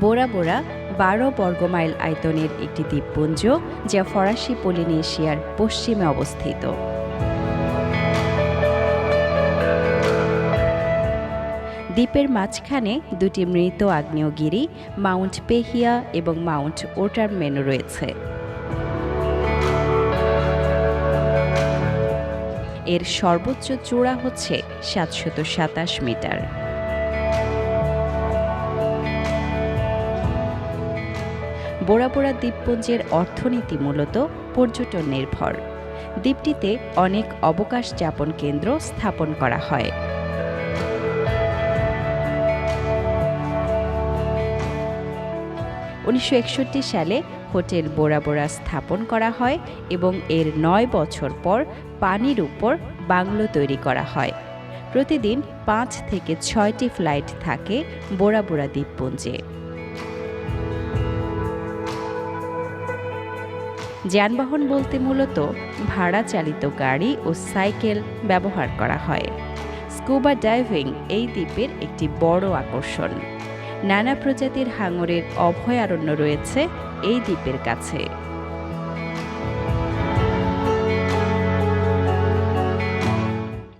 বোরা বোরা বারো বর্গমাইল আয়তনের একটি দ্বীপপুঞ্জ যা ফরাসি পলিনেশিয়ার পশ্চিমে অবস্থিত। দ্বীপের মাঝখানে দুটি মৃত আগ্নেয়গিরি, মাউন্ট পেহিয়া এবং মাউন্ট ওটারমেন রয়েছে। এর সর্বোচ্চ চূড়া হচ্ছে সাতশত সাতাশ মিটার। বোরাবোরা দ্বীপপুঞ্জের অর্থনীতি মূলত পর্যটন নির্ভর। দ্বীপটিতে অনেক অবকাশ যাপন কেন্দ্র স্থাপন করা হয়। উনিশশো একষট্টি সালে হোটেল বোরা বোরা স্থাপন করা হয় এবং এর নয় বছর পর পানির উপর বাংলো তৈরি করা হয়। প্রতিদিন পাঁচ থেকে ছয়টি ফ্লাইট থাকে বোরা বোরা দ্বীপপুঞ্জে। যানবাহন বলতে মূলত ভাড়া চালিত গাড়ি ও সাইকেল ব্যবহার করা হয়। স্কুবা ডাইভিং এই দ্বীপের একটি বড় আকর্ষণ। নানা প্রজাতির হাঙরের অভয়ারণ্য রয়েছে এই দ্বীপের কাছে।